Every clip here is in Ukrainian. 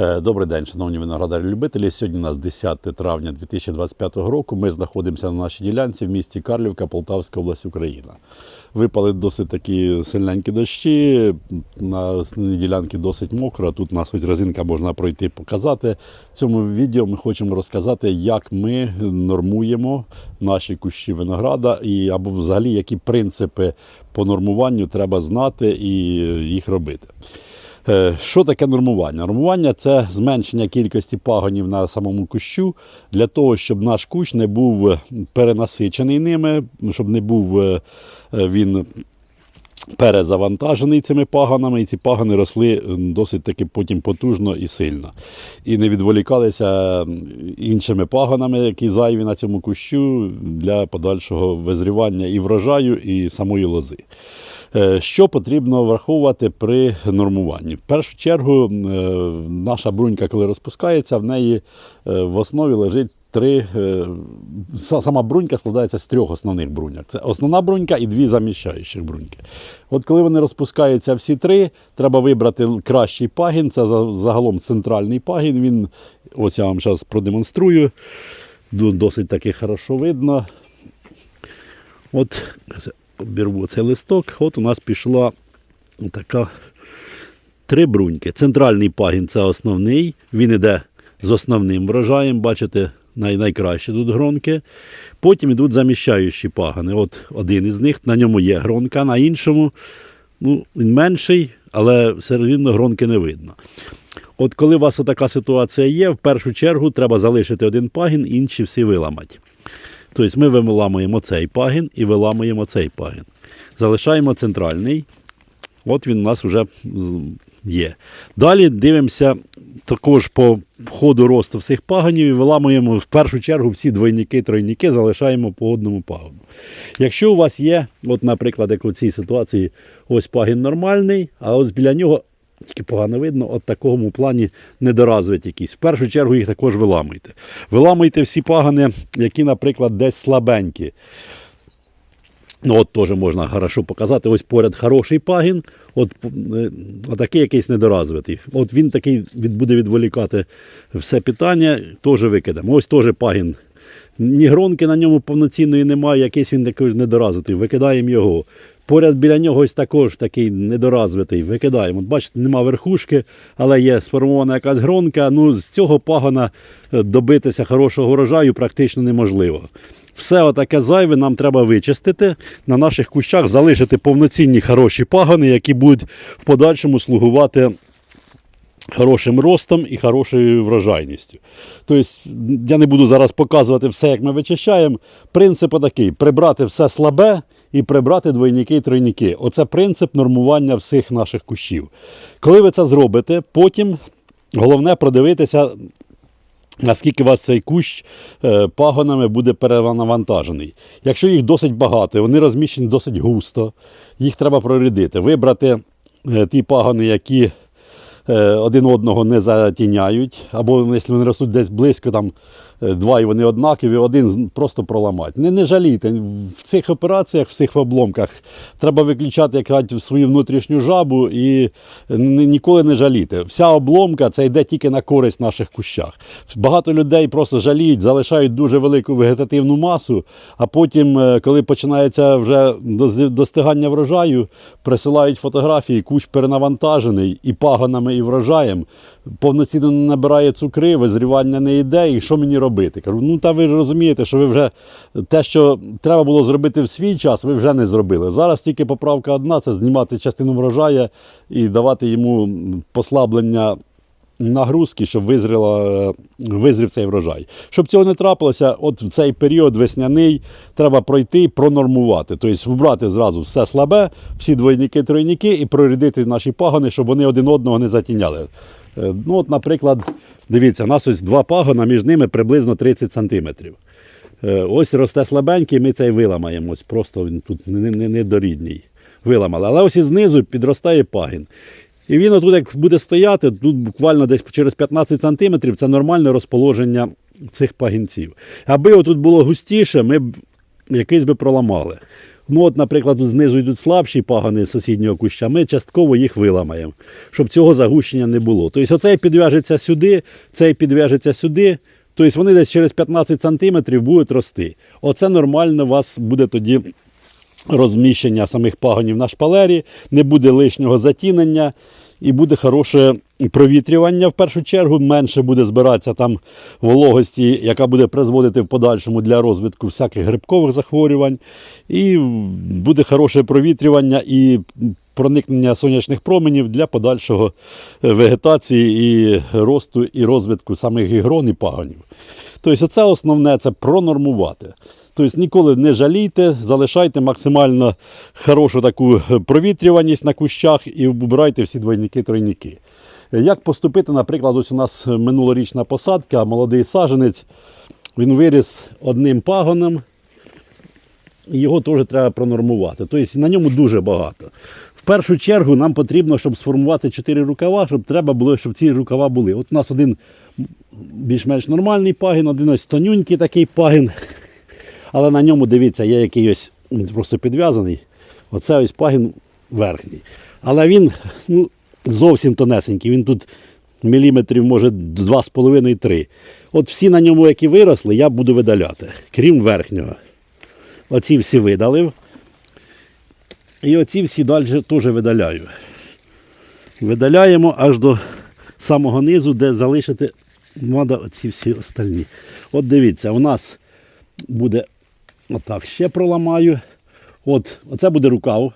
Е, Добрий день, шановні виноградарі-любителі. Сьогодні у нас 10 травня 2025 року. Ми знаходимося на нашій ділянці в місті Карлівка, Полтавська область, Україна. Випали досить такі сильненькі дощі. На основній ділянці досить мокро. Тут у нас хоч резинка можна пройти показати. В цьому відео ми хочемо розказати, як ми нормуємо наші кущі винограда і або взагалі які принципи по нормуванню треба знати і їх робити. Е, Що таке нормування? Нормування це зменшення кількості пагонів на самому кущу для того, щоб наш кущ не був перенасичений ними, щоб не був е, е, він перезавантажений цими паганами, і ці пагани росли досить таки потім потужно і сильно. І не відволікалися іншими паганами, які зайві на цьому кущу для подальшого визрівання і врожаю, і самої лози. Е, Що потрібно враховувати при нормуванні? В першу чергу, е, наша брунька, коли розпускається, в неї е, в основі лежить три. е, Сама брунька складається з трьох основних бруньок. Це основна брунька і дві заміщаючих бруньки. От коли вони розпускаються всі три, треба вибрати кращий пагін. Це загалом центральний пагін. Він, ось я вам зараз продемонструю. Досить таки хорошо видно. От обірву цей листок. От у нас пішла така три бруньки. Центральний пагін це основний. Він іде з основним врожаєм. Бачите, най, найкращі тут гронки. Потім йдуть заміщаючі пагани. От один із них, на ньому є гронка, на іншому ну, він менший, але все рівно гронки не видно. От коли у вас така ситуація є, в першу чергу треба залишити один пагін, інші всі виламати. Тобто ми виламуємо цей пагін і виламуємо цей пагін. Залишаємо центральний. От він у нас вже є. Далі дивимося також по ходу росту всіх пагонів і виламуємо в першу чергу всі двойники, тройники залишаємо по одному пагону. Якщо у вас є, от, наприклад, як у цій ситуації, ось пагін нормальний, а ось біля нього тільки погано видно, от такому плані недоразвиті якісь. В першу чергу їх також виламуйте. Виламуйте всі пагани, які, наприклад, десь слабенькі. Ну, от теж можна хорошо показати. Ось поряд хороший пагін, от е, отакий якийсь недоразвитий. От він такий від, буде відволікати все питання, теж викидаємо. Ось теж пагін. Ні гронки на ньому повноцінної немає, якийсь він такий недоразвитий. Викидаємо його. Поряд біля нього ось також такий недоразвитий. Викидаємо. От бачите, нема верхушки, але є сформована якась гронка. Ну, з цього пагона е, добитися хорошого врожаю практично неможливо. Все отаке зайве нам треба вичистити, на наших кущах залишити повноцінні хороші пагони, які будуть в подальшому слугувати хорошим ростом і хорошою врожайністю. Тобто, я не буду зараз показувати все, як ми вичищаємо. Принцип такий: прибрати все слабе і прибрати двойники і тройники. Оце принцип нормування всіх наших кущів. Коли ви це зробите, потім головне продивитися, наскільки у вас цей кущ е, пагонами буде перенавантажений. Якщо їх досить багато, вони розміщені досить густо, їх треба прорядити. Вибрати е, ті пагони, які е, один одного не затіняють, або якщо вони ростуть десь близько, там два і вони однакові, один просто проламати. Не, не жалійте. В цих операціях, в цих обломках треба виключати як свою внутрішню жабу і ні- ніколи не жаліти. Вся обломка це йде тільки на користь наших кущах. Багато людей просто жаліють, залишають дуже велику вегетативну масу, а потім, е, коли починається вже достигання врожаю, присилають фотографії, кущ перенавантажений і пагонами, і врожаєм. Повноцінно не набирає цукри, визрівання не йде, і що мені робити? Кажу, ну та ви розумієте, що ви вже те, що треба було зробити в свій час, ви вже не зробили. Зараз тільки поправка одна це знімати частину врожаю і давати йому послаблення нагрузки, щоб визріла, визрів цей врожай. Щоб цього не трапилося, от в цей період весняний треба пройти, пронормувати. Тобто вбрати зразу все слабе, всі двойники, тройники і прорядити наші пагони, щоб вони один одного не затіняли. Е, Ну, от, наприклад, дивіться, у нас ось два пагона, між ними приблизно 30 сантиметрів. Е, Ось росте слабенький, ми цей виламаємо. Ось просто він тут не- не- недорідний. Виламали. Але ось і знизу підростає пагін. І він отут, як буде стояти, тут буквально десь через 15 сантиметрів це нормальне розположення цих пагінців. Аби отут було густіше, ми б якийсь би проламали. Ну, от, наприклад, знизу йдуть слабші пагани сусіднього куща, ми частково їх виламаємо, щоб цього загущення не було. Тобто оцей підв'яжеться сюди, цей підв'яжеться сюди. Тобто вони десь через 15 см будуть рости. Оце нормально у вас буде тоді розміщення самих пагонів на шпалері, не буде лишнього затінення і буде хороше провітрювання в першу чергу, менше буде збиратися там вологості, яка буде призводити в подальшому для розвитку всяких грибкових захворювань. І буде хороше провітрювання і проникнення сонячних променів для подальшого е, вегетації і росту і розвитку самих ігрон і пагонів. Тобто, це основне це пронормувати. Тобто ніколи не жалійте, залишайте максимально хорошу таку провітрюваність на кущах і вбирайте всі двойники-тройники. Як поступити, наприклад, ось у нас минулорічна посадка, молодий саженець, він виріс одним пагоном, його теж треба пронормувати. Тобто на ньому дуже багато. В першу чергу нам потрібно, щоб сформувати 4 рукава, щоб треба було, щоб ці рукава були. От у нас один більш-менш нормальний пагін, один ось тонюнький такий пагін. Але на ньому, дивіться, є який ось просто підв'язаний. Оце ось пагін верхній. Але він ну, зовсім тонесенький. Він тут міліметрів, може, 2,5-3. От всі на ньому, які виросли, я буду видаляти, крім верхнього. Оці всі видалив. І оці всі далі теж видаляю. Видаляємо аж до самого низу, де залишити треба оці всі остальні. От дивіться, у нас буде отак ще проламаю. От, оце буде рукав.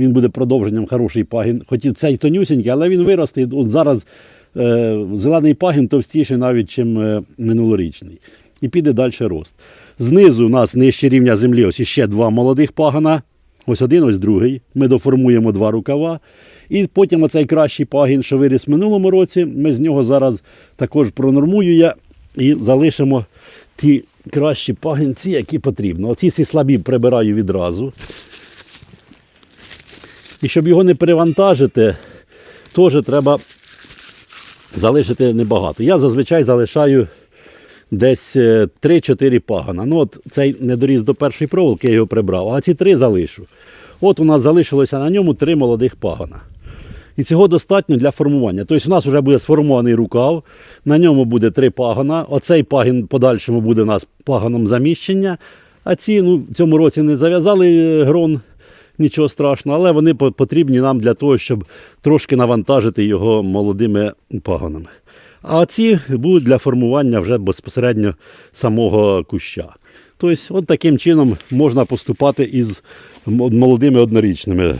Він буде продовженням хороший пагін. Хоч і цей тонюсенький, але він виросте. От зараз е, зелений пагін товстіший навіть, ніж е, минулорічний. І піде далі рост. Знизу у нас нижче рівня землі ось ще два молодих пагана. Ось один, ось другий. Ми доформуємо два рукава. І потім оцей кращий пагін, що виріс в минулому році, ми з нього зараз також пронормую я і залишимо ті кращі пагінці, які потрібно. Оці всі слабі прибираю відразу. І щоб його не перевантажити, теж треба залишити небагато. Я зазвичай залишаю десь е, 3-4 пагана. Ну, от цей не доріс до першої проволоки, я його прибрав, а ці три залишу. От у нас залишилося на ньому три молодих пагана. І цього достатньо для формування. Тобто у нас вже буде сформований рукав, на ньому буде три пагона. Оцей пагін подальшому буде у нас паганом заміщення. А ці ну, в цьому році не зав'язали е, грон, нічого страшного, але вони потрібні нам для того, щоб трошки навантажити його молодими пагонами. А ці будуть для формування вже безпосередньо самого куща. Тобто, от таким чином можна поступати із молодими однорічними.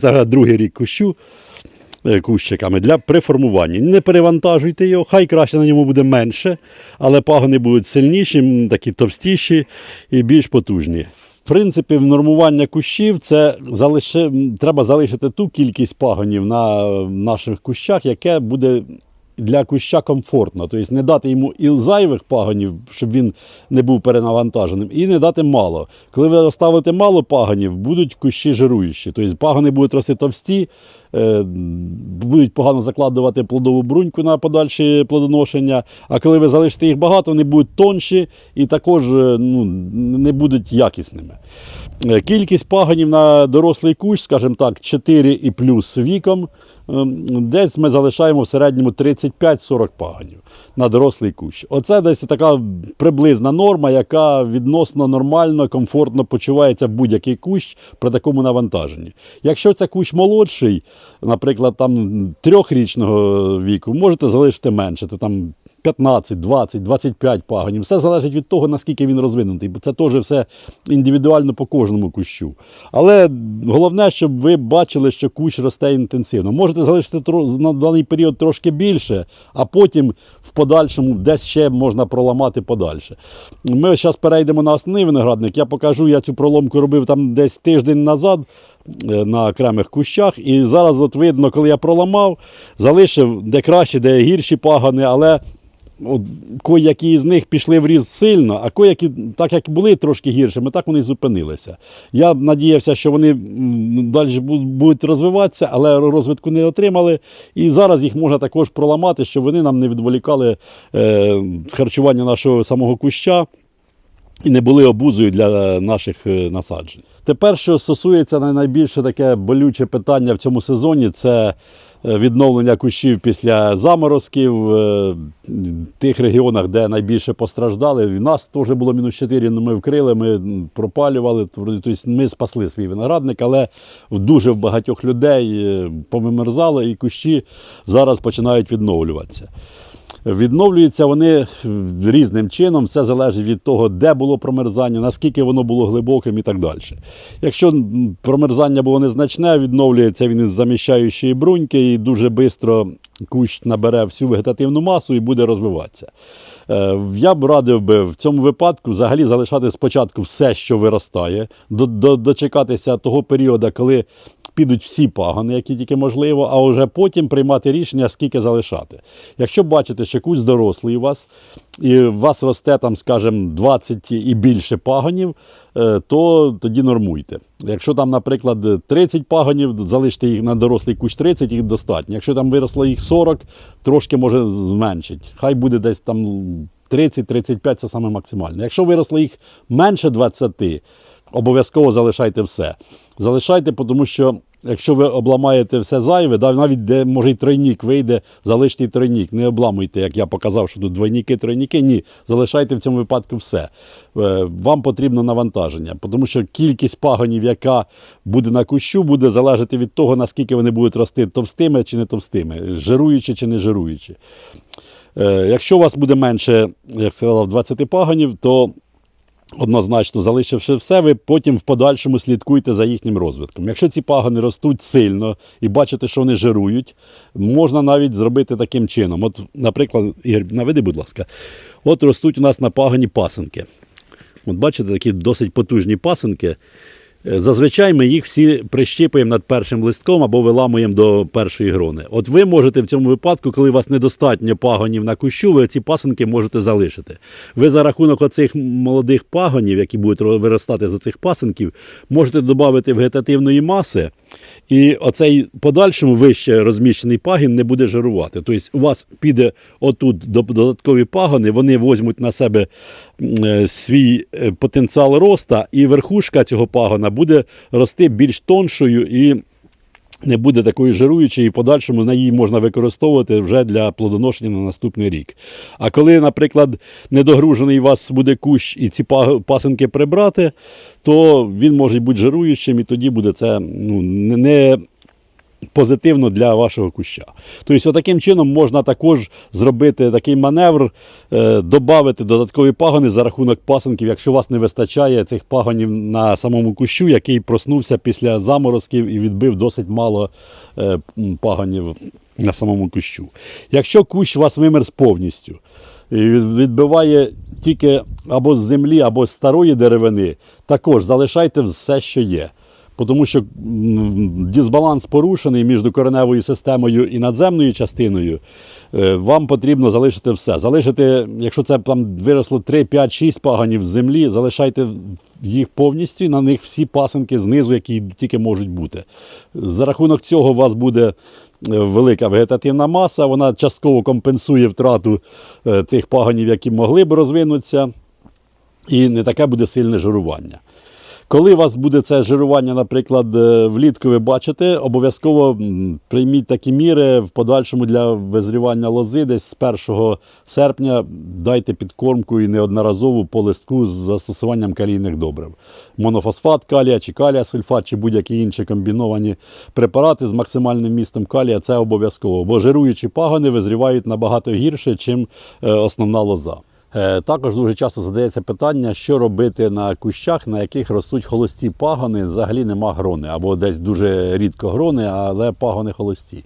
Це другий рік кущу е, кущиками для приформування. Не перевантажуйте його, хай краще на ньому буде менше, але пагони будуть сильніші, такі товстіші і більш потужні. Принципі, нормування кущів це залиши, треба залишити ту кількість пагонів на наших кущах, яке буде для куща комфортно. Тобто не дати йому і зайвих пагонів, щоб він не був перенавантаженим, і не дати мало. Коли ви оставите мало пагонів, будуть кущі жируючі. Тобто пагони будуть рости товсті, е, будуть погано закладувати плодову бруньку на подальше плодоношення. А коли ви залишите їх багато, вони будуть тонші і також е, ну, не будуть якісними. Е, Кількість пагонів на дорослий кущ, скажімо так, 4 і плюс віком. ем, Десь ми залишаємо в середньому 35-40 паганів на дорослий кущ. Оце десь така приблизна норма, яка відносно нормально, комфортно почувається будь-який кущ при такому навантаженні. Якщо це кущ молодший, наприклад, там трьохрічного віку, можете залишити менше, це там 15, 20, 25 пагонів. Все залежить від того, наскільки він розвинутий, бо це теж все індивідуально по кожному кущу. Але головне, щоб ви бачили, що кущ росте інтенсивно. Можете залишити на даний період трошки більше, а потім в подальшому десь ще можна проламати подальше. Ми зараз перейдемо на основний виноградник. Я покажу, я цю проломку робив там десь тиждень назад е, на окремих кущах. І зараз от видно, коли я проламав, залишив де краще, де гірші пагони, але от, кої-які з них пішли в ріст сильно, а кої-які, так як були трошки гіршими, так вони зупинилися. Я надіявся, що вони далі будуть розвиватися, але розвитку не отримали. І зараз їх можна також проламати, щоб вони нам не відволікали е, харчування нашого самого куща. і не були обузою для наших е, насаджень. Тепер, що стосується найбільше таке болюче питання в цьому сезоні, це відновлення кущів після заморозків е, в тих регіонах, де найбільше постраждали. У нас теж було мінус 4, але ми вкрили, ми пропалювали. Тобто ми спасли свій виноградник, але дуже в багатьох людей помимерзало і кущі зараз починають відновлюватися. Відновлюються вони е, різним чином, все залежить від того, де було промерзання, наскільки воно було глибоким і так далі. Якщо промерзання було незначне, відновлюється він із заміщаючої бруньки і дуже швидко кущ набере всю вегетативну масу і буде розвиватися. Е, Я б радив би в цьому випадку взагалі залишати спочатку все, що виростає, до, до, дочекатися того періоду, коли підуть всі пагони, які тільки можливо, а вже потім приймати рішення, скільки залишати. Якщо бачите, що кусь дорослий у вас, і у вас росте там, скажімо, 20 і більше пагонів, е, то тоді нормуйте. Якщо там, наприклад, 30 пагонів, залиште їх на дорослий кущ 30, їх достатньо. Якщо там виросло їх 40, трошки може зменшить. Хай буде десь там 30-35 це саме максимально. Якщо виросло їх менше 20, обов'язково залишайте все. Залишайте, тому що якщо ви обламаєте все зайве, навіть де може й тройнік вийде, залиште тройнік. Не обламуйте, як я показав, що тут двойніки, тройніки. Ні, залишайте в цьому випадку все. Е, Вам потрібно навантаження, тому що кількість пагонів, яка буде на кущу, буде залежати від того, наскільки вони будуть рости товстими чи не товстими, жируючи чи не жируючи. Е, Якщо у вас буде менше, як сказав, 20 пагонів, то однозначно залишивши все, ви потім в подальшому слідкуйте за їхнім розвитком. Якщо ці пагони ростуть сильно і бачите, що вони жирують, можна навіть зробити таким чином. От, наприклад, Ігор, наведи, будь ласка, от ростуть у нас на пагоні пасинки. От бачите, такі досить потужні пасинки. Е, Зазвичай ми їх всі прищіпуємо над першим листком або виламуємо до першої грони. От ви можете в цьому випадку, коли у вас недостатньо пагонів на кущу, ви ці пасинки можете залишити. Ви за рахунок оцих молодих пагонів, які будуть виростати з цих пасинків, можете додати вегетативної маси, і оцей подальшому вище розміщений пагін не буде жирувати. Тобто у вас піде отут додаткові пагони, вони візьмуть на себе е, свій е, потенціал роста, і верхушка цього пагона буде рости більш тоншою і не буде такою жируючою, і в подальшому на її можна використовувати вже для плодоношення на наступний рік. А коли, наприклад, недогружений у вас буде кущ і ці па- пасинки прибрати, то він може бути жируючим, і тоді буде це ну, не позитивно для вашого куща. Тобто, таким чином можна також зробити такий маневр, е, додати додаткові пагони за рахунок пасинків, якщо у вас не вистачає цих пагонів на самому кущу, який проснувся після заморозків і відбив досить мало е, пагонів на самому кущу. Якщо кущ у вас вимерз повністю, відбиває тільки або з землі, або з старої деревини, також залишайте все, що є. Тому що дисбаланс порушений між кореневою системою і надземною частиною. Е, Вам потрібно залишити все. Залишити, якщо це там виросло 3, 5, 6 паганів з землі, залишайте їх повністю, на них всі пасинки знизу, які тільки можуть бути. За рахунок цього у вас буде е, велика вегетативна маса, вона частково компенсує втрату е, тих паганів, які могли б розвинутися, і не таке буде сильне жирування. Коли у вас буде це жирування, наприклад, е, влітку ви бачите, обов'язково прийміть такі міри в подальшому для визрівання лози. Десь з 1 серпня дайте підкормку і неодноразову по листку з застосуванням калійних добрив. Монофосфат калія чи калія сульфат, чи будь-які інші комбіновані препарати з максимальним містом калія це обов'язково, бо жируючі пагони визрівають набагато гірше, ніж основна лоза. Е, Також дуже часто задається питання, що робити на кущах, на яких ростуть холості пагони, взагалі нема грони, або десь дуже рідко грони, але пагони холості.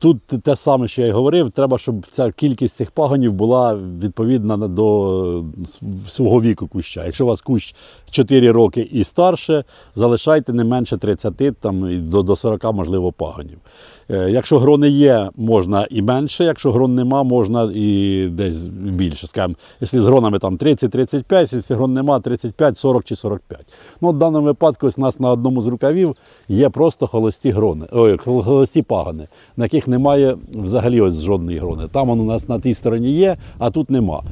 Тут те саме, що я й говорив, треба, щоб ця кількість цих пагонів була відповідна до свого віку куща. Якщо у вас кущ 4 роки і старше, залишайте не менше 30 там, до, до 40, можливо, пагонів. Е, Якщо грони є, можна і менше, якщо грон нема, можна і десь більше. Скажімо, якщо з гронами там 30-35, якщо грон нема, 35, 40 чи 45. Ну, в даному випадку ось у нас на одному з рукавів є просто холості грони, ой, холості пагони, на яких немає взагалі ось жодної грони. Там воно у нас на тій стороні є, а тут нема.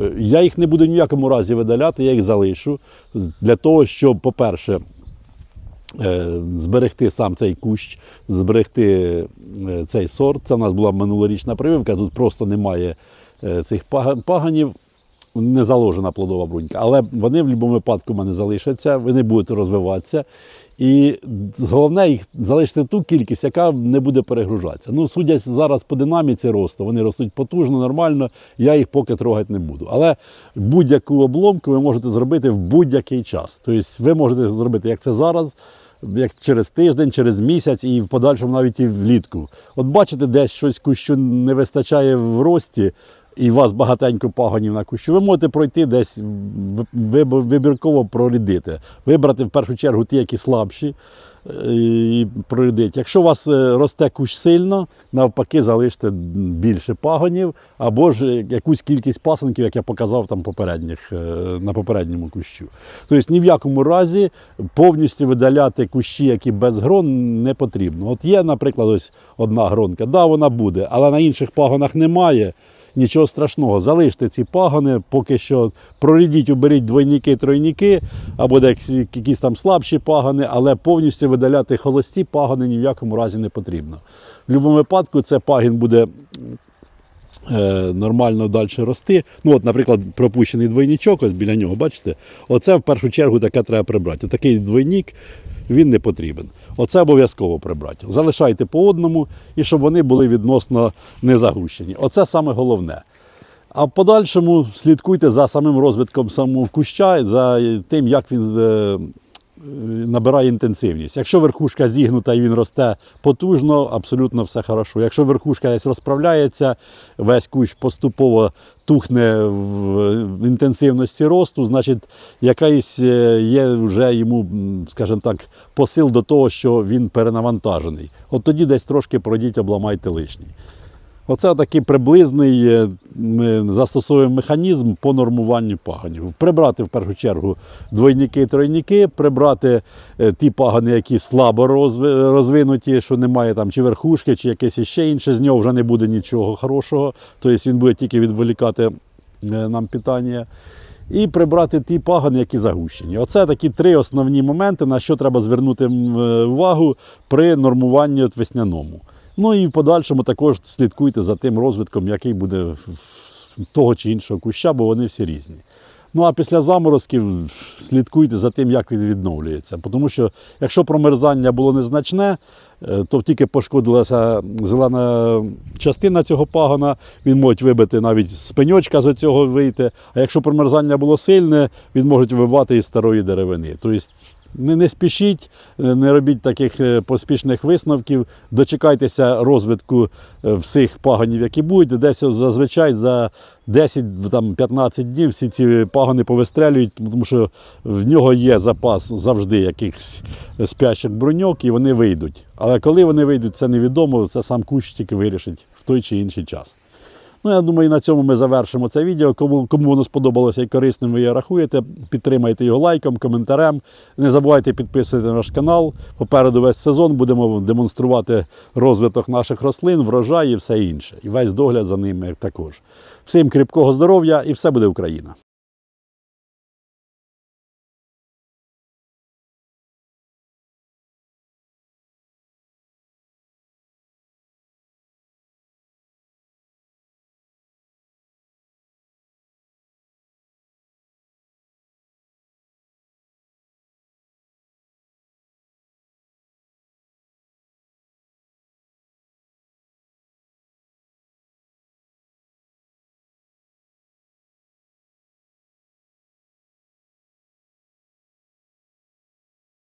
Е, Я їх не буду ні в якому разі видаляти, я їх залишу для того, щоб, по-перше, е, зберегти сам цей кущ, зберегти е, цей сорт. Це в нас була минулорічна прививка, тут просто немає цих паганів. Не заложена плодова брунька, але вони в будь-якому випадку в мене залишаться, вони будуть розвиватися. І головне їх залишити ту кількість, яка не буде перегружатися. Ну, судять зараз по динаміці росту, вони ростуть потужно, нормально, я їх поки трогати не буду. Але будь-яку обломку ви можете зробити в будь-який час. Тобто ви можете зробити, як це зараз, як через тиждень, через місяць і в подальшому навіть і влітку. От бачите, десь щось кущу не вистачає в рості, і у вас багатенько пагонів на кущу, ви можете пройти десь ви- ви- вибірково прорядити. Вибрати в першу чергу ті, які слабші, е, і прорядити. Якщо у вас е, росте кущ сильно, навпаки, залиште більше пагонів, або ж якусь кількість пасенків, як я показав там попередніх, е, на попередньому кущу. Тобто ні в якому разі повністю видаляти кущі, які без грон, не потрібно. От є, наприклад, ось одна гронка, да, вона буде, але на інших пагонах немає. Нічого страшного, залиште ці пагони, поки що прорідіть, уберіть двойники, тройники, або якісь там слабші пагони, але повністю видаляти холості пагони ні в якому разі не потрібно. В будь-якому випадку це пагін буде е, нормально далі рости. Ну, от, наприклад, пропущений двойничок, ось біля нього, бачите, оце в першу чергу таке треба прибрати. Такий двойник він не потрібен. Оце обов'язково прибрати. Залишайте по одному і щоб вони були відносно не загущені. Оце саме головне. А в подальшому слідкуйте за самим розвитком самого куща, за тим, як він е, набирає інтенсивність. Якщо верхушка зігнута і він росте потужно, абсолютно все хорошо. Якщо верхушка десь розправляється, весь кущ поступово тухне в інтенсивності росту, значить якийсь е, є вже йому, скажімо так, посил до того, що він перенавантажений. От тоді десь трошки пройдіть, обламайте лишній. Оце такий приблизний е, ми застосовуємо механізм по нормуванню паганів. Прибрати в першу чергу двойники, тройники, прибрати е, ті пагани, які слабо розви- розвинуті, що немає там чи верхушки, чи якесь іще інше, з нього вже не буде нічого хорошого. Тобто він буде тільки відволікати е, нам питання. І прибрати ті пагани, які загущені. Оце такі три основні моменти, на що треба звернути увагу при нормуванні весняному. Ну і в подальшому також слідкуйте за тим розвитком, який буде того чи іншого куща, бо вони всі різні. Ну а після заморозків слідкуйте за тим, як він відновлюється. Тому що якщо промерзання було незначне, е, то тільки пошкодилася зелена частина цього пагона, він може вибити навіть з пеньочка з цього вийти. А якщо промерзання було сильне, він може вибивати із старої деревини. Тобто не, не спішіть, е, не робіть таких е, поспішних висновків, дочекайтеся розвитку е, всіх пагонів, які будуть. Десь зазвичай за 10-15 днів всі ці пагони повистрелюють, тому що в нього є запас завжди якихось спящих броньок і вони вийдуть. Але коли вони вийдуть, це невідомо, це сам кущ тільки вирішить в той чи інший час. Ну, я думаю, на цьому ми завершимо це відео. Кому, кому воно сподобалося і корисним ви його рахуєте, підтримайте його лайком, коментарем. Не забувайте підписувати наш канал. Попереду весь сезон будемо демонструвати розвиток наших рослин, врожай і все інше. І весь догляд за ними також. Всім кріпкого здоров'я і все буде Україна!